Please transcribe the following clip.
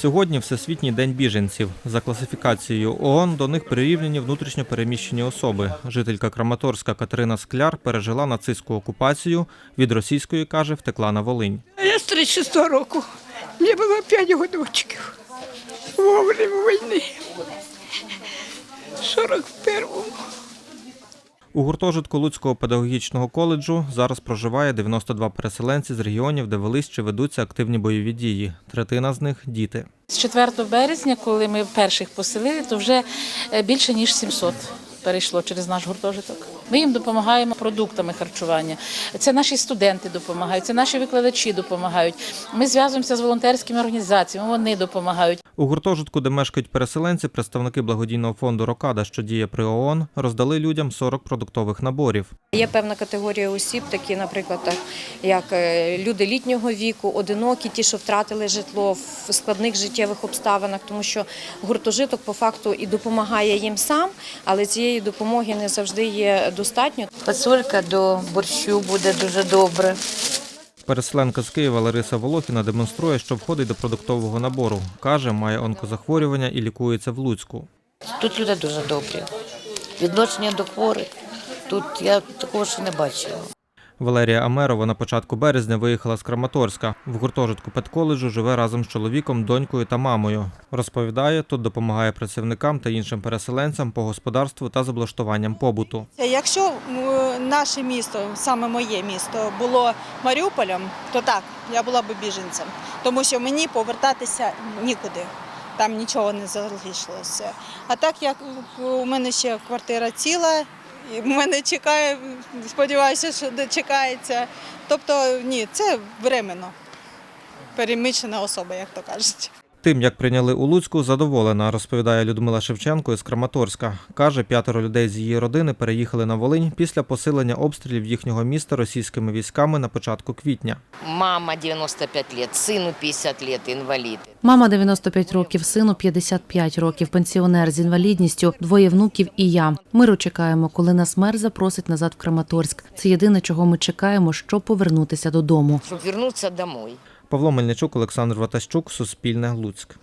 Сьогодні Всесвітній день біженців. За класифікацією ООН до них прирівняні внутрішньо переміщені особи. Жителька Краматорська Катерина Скляр пережила нацистську окупацію. Від російської каже, втекла на Волинь. Я з 36 року. Мені було 5 годочків. Во время війни. 41-му. У гуртожитку Луцького педагогічного коледжу зараз проживає 92 переселенці з регіонів, де велись чи ведуться активні бойові дії. Третина з них діти. З 4 березня, коли ми перших поселили, то вже е, більше ніж 700 перейшло через наш гуртожиток. Ми їм допомагаємо продуктами харчування. Це наші студенти допомагають, це наші викладачі допомагають. Ми зв'язуємося з волонтерськими організаціями, вони допомагають. У гуртожитку, де мешкають переселенці, представники благодійного фонду Рокада, що діє при ООН, роздали людям 40 продуктових наборів. Є певна категорія осіб, такі, наприклад, як е, люди літнього віку, одинокі, ті, що втратили житло в складних життєвих обставинах, тому що гуртожиток по факту і допомагає їм сам, але цієї допомоги не завжди є достатньо. Фасолька до борщу буде дуже добре. Переселенка з Києва Лариса Волохіна демонструє, що входить до продуктового набору. Каже, має онкозахворювання і лікується в Луцьку. Тут люди дуже добрі. Відношення до хворих. Тут я такого ще не бачила. Валерія Амерова на початку березня виїхала з Краматорська. В гуртожитку педколеджу живе разом з чоловіком, донькою та мамою. Розповідає, тут допомагає працівникам та іншим переселенцям по господарству та з облаштуванням побуту. Якщо наше місто, саме моє місто, було Маріуполем, то так, я була би біженцем, тому що мені повертатися нікуди. Там нічого не залишилося. А так як у мене ще квартира ціла, і мене чекає, сподіваюся, що дочекається. Тобто ні, це временно. Переміщена особа, як то кажуть. Тим, як прийняли у Луцьку, задоволена, розповідає Людмила Шевченко із Краматорська. Каже, п'ятеро людей з її родини переїхали на Волинь після посилення обстрілів їхнього міста російськими військами на початку квітня. Мама 95 лет, сыну 50 лет, инвалид. Мама 95 років, сину 55 років, пенсіонер з інвалідністю, двоє внуків і я. Миру чекаємо, коли нас мер запросить назад в Краматорськ. Це єдине, чого ми чекаємо, щоб повернутися додому. Чтобы вернуться домой. Павло Мельничук, Олександр Ватащук, Суспільне, Луцьк.